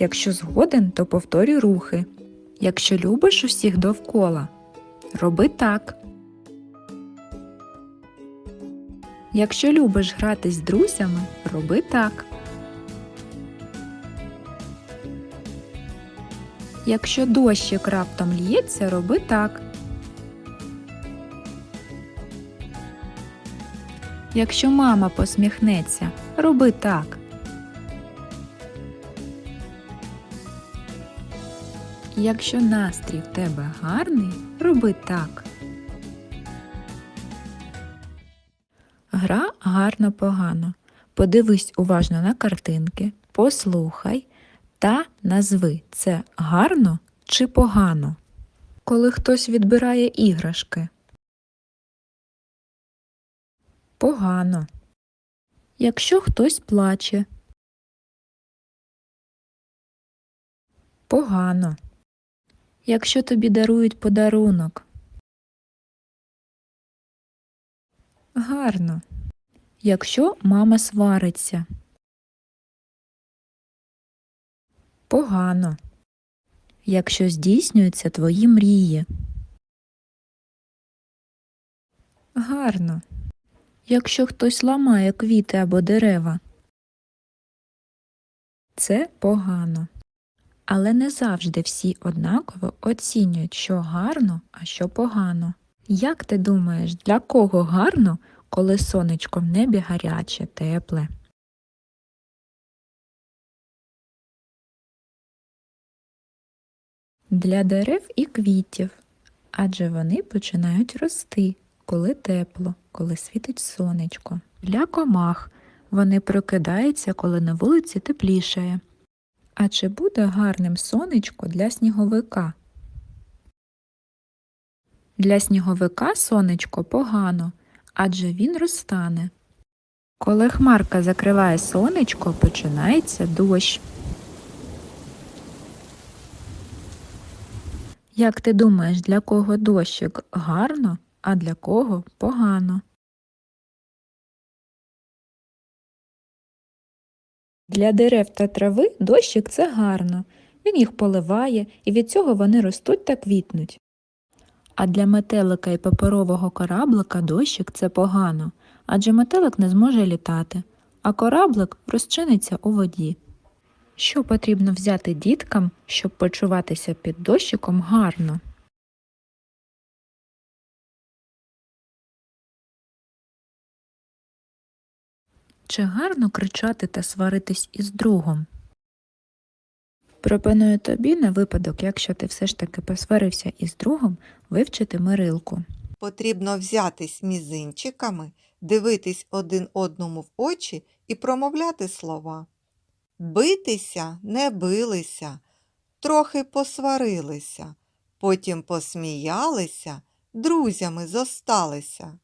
Якщо згоден, то повторюй рухи. Якщо любиш усіх довкола, роби так. Якщо любиш гратись з друзями, роби так. Якщо дощик раптом лється, роби так. Якщо мама посміхнеться, роби так. Якщо настрій в тебе гарний, роби так. Гра гарно погано. Подивись уважно на картинки, послухай та назви це гарно чи погано. Коли хтось відбирає іграшки. Погано. Якщо хтось плаче. Погано. Якщо тобі дарують подарунок. Гарно. Якщо мама свариться. Погано. Якщо здійснюються твої мрії. Гарно. Якщо хтось ламає квіти або дерева. Це погано. Але не завжди всі однаково оцінюють, що гарно, а що погано. Як ти думаєш, для кого гарно, коли сонечко в небі гаряче, тепле? Для дерев і квітів, адже вони починають рости, коли тепло, коли світить сонечко. Для комах вони прокидаються, коли на вулиці теплішає. А чи буде гарним сонечко для сніговика? Для сніговика сонечко погано, адже він розтане. Коли хмарка закриває сонечко, починається дощ. Як ти думаєш, для кого дощик гарно, а для кого погано? Для дерев та трави дощик це гарно. Він їх поливає, і від цього вони ростуть та квітнуть. А для метелика і паперового кораблика дощик це погано, адже метелик не зможе літати, а кораблик розчиниться у воді. Що потрібно взяти діткам, щоб почуватися під дощиком гарно? Чи гарно кричати та сваритись із другом? Пропоную тобі на випадок, якщо ти все ж таки посварився із другом, вивчити мирилку. Потрібно взятись мізинчиками, дивитись один одному в очі і промовляти слова. Битися не билися, трохи посварилися, потім посміялися, друзями зосталися.